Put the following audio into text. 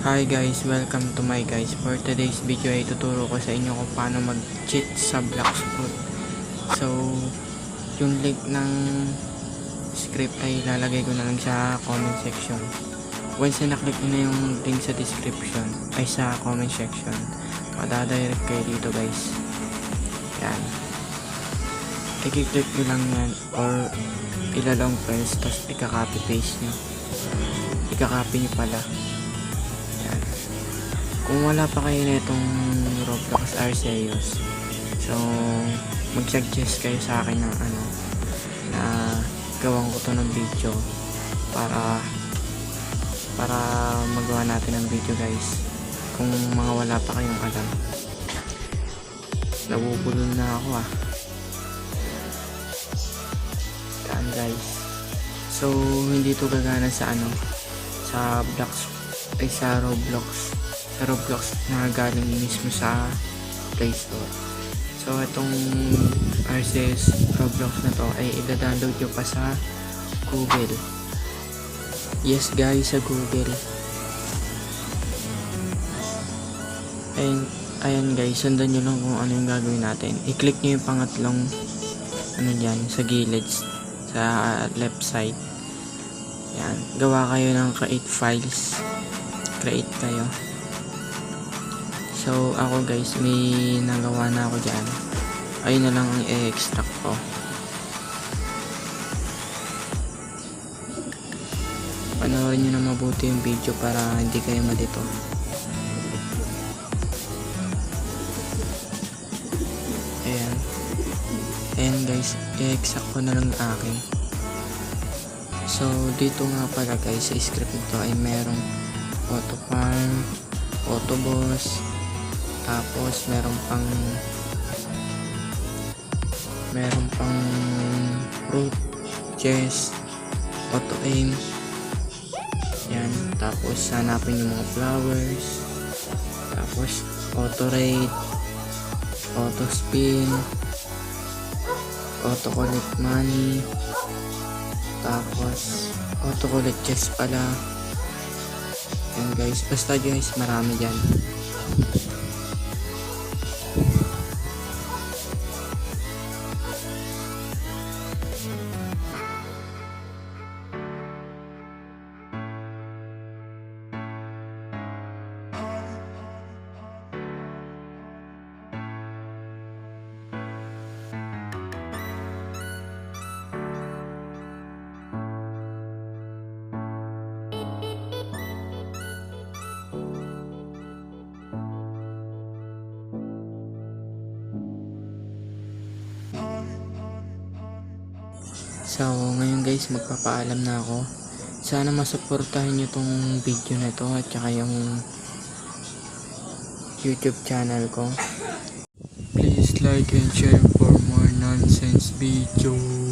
Hi guys, welcome to my guys. For today's video ay tuturo ko sa inyo kung paano mag-cheat sa Blacksprout. So, yung link ng script ay lalagay ko na lang sa comment section. Once na naklik na yung link sa description, ay sa comment section, madadirect kayo dito guys. Yan. I-click nyo lang yan or ilalong press tapos ika-copy paste nyo. Ika-copy nyo pala. Kung wala pa kayo na itong Roblox Arceus, so mag-suggest kayo sa akin ng ano na gawan ko to ng video para para magawa natin ng video guys. Kung mga wala pa kayong alam. Nabubulol na ako ah. Yan guys. So hindi to gagana sa ano sa Blocks ay sa Roblox Roblox na galing mismo sa Play Store. So itong RCS Roblox na to ay ida-download nyo pa sa Google. Yes guys sa Google. And ayan guys sundan nyo lang kung ano yung gagawin natin. I-click nyo yung pangatlong ano dyan sa gilid sa left side. Yan gawa kayo ng create files. Create kayo so ako guys may nagawa na ako dyan. Ayun na lang ang i-extract ko. Panoorin nyo na mabuti yung video para hindi kayo malito. Ayan. Ayan guys i-extract ko na lang akin so dito nga pala guys sa script nito ay merong auto farm auto boss tapos meron pang meron pang root chest auto aim. Yan. Tapos hanapin yung mga flowers. Tapos auto raid auto spin auto collect money. Tapos auto collect chest pala. Yan guys. Basta guys marami dyan So, ngayon guys, magpapaalam na ako. Sana masuportahan nyo tong video na to at saka yung YouTube channel ko. Please like and share for more nonsense videos.